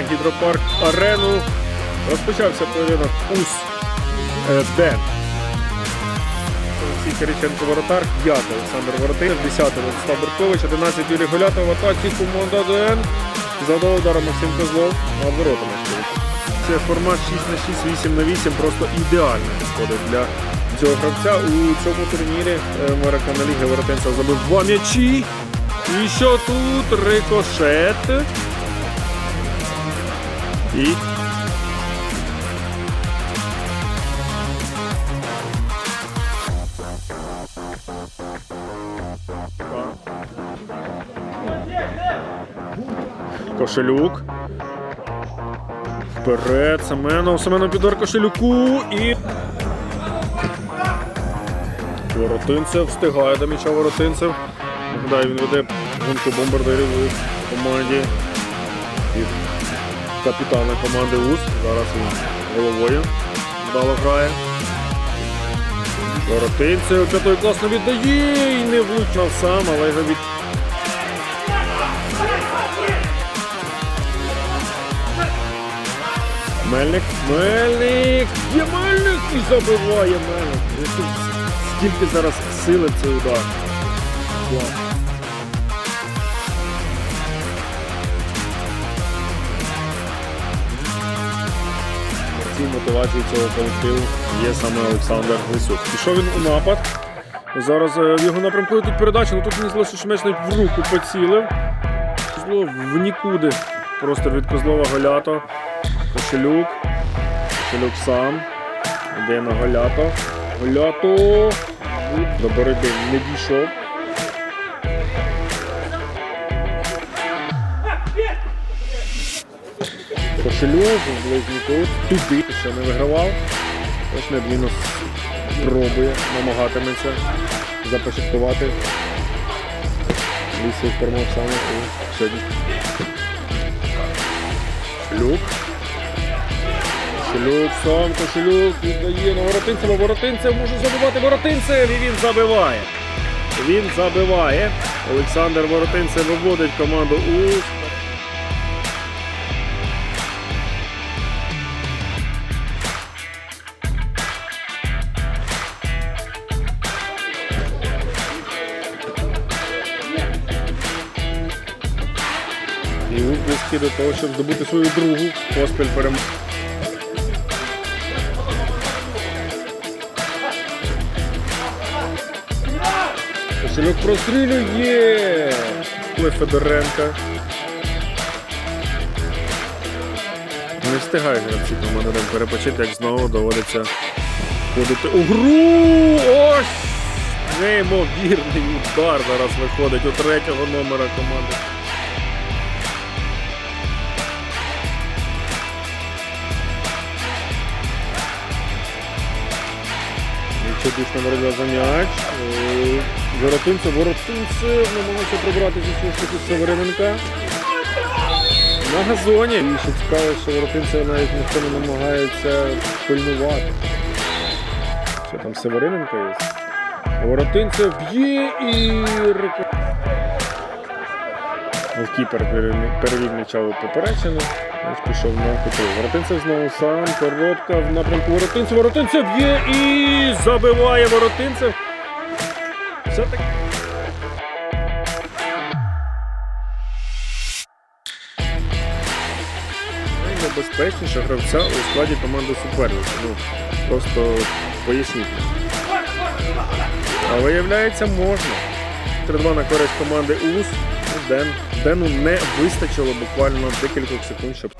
гідропарк Арену. Розпочався поєдинок УС е, Д. Олексій Кириченко воротар, 5 Олександр Воротин, 10 Владислав Беркович, 11 Юрій Голятов, в атаці команда ДН. Задав удар Максим Козлов, а ворота на Це формат 6 на 6, 8 на 8, просто ідеально підходить для цього гравця. У цьому турнірі е, Американа Ліги Воротинцев забив два м'ячі. І що тут? Рикошет. І Кошелюк. Вперед, Семенов. Семенов підор Кошелюку і. Воротинцев встигає до м'яча Воротинцев. Нагадаю, він веде гонку бомбардирів у команді від капітана команди УС. Зараз він головою вдало грає. Воротинцев п'ятою класно віддає і не влучав сам, але його від Мельник, Мельник! Є Мельник! І забиває Мельник! Скільки зараз сили цей удар. Клас. Цій мотивації цього колективу є саме Олександр Лисюк. Пішов він у напад. Зараз е, в його напрямку тут передача, але тут мені здалося, що навіть в руку поцілив. Козлов в нікуди. Просто від Козлова Голято. Кошелюк. Кошелюк сам. Йде на Голято. Голято. До боротьби не дійшов. Ближній кут. Туди ще не вигравав. Ось Недвінус пробує, намагатиметься започаткувати. Лісів формав саме і сьогодні. Люк. Кошелюк, сам кошелюк віддає на Воротинцева. Воротинцев може забивати Воротинцев і він забиває. Він забиває. Олександр Воротинцев виводить команду у. Близькі до того, щоб здобути свою другу поспіль перемогу. Кошельок прострілює! Ой, Федоренка. Не встигають гравці команди перепочити, як знову доводиться входити у гру. Ось! Неймовірний удар зараз виходить у третього номера команди. Якщо дійсно боротьба за м'яч. Е, Воротинцев, Намагався прибрати зі свого Севериненка. На газоні. І ще цікаво, що воротинця навіть ніхто не намагається пильнувати. Що там Севериненка є? Воротинцев б'є і реко- Голкіпер перевів- м'яча поперечину. Пішов на куту. Воротинцев знову сам. Коротка в напрямку Воротинцев. Воротинцев б'є і забиває Воротинцев. Все-таки. Найнебезпечніша гравця у складі команди суперника. Ну, просто поясніть. А виявляється, можна. 3-2 на користь команди УС. Ден, Дену не вистачило буквально декількох секунд, щоб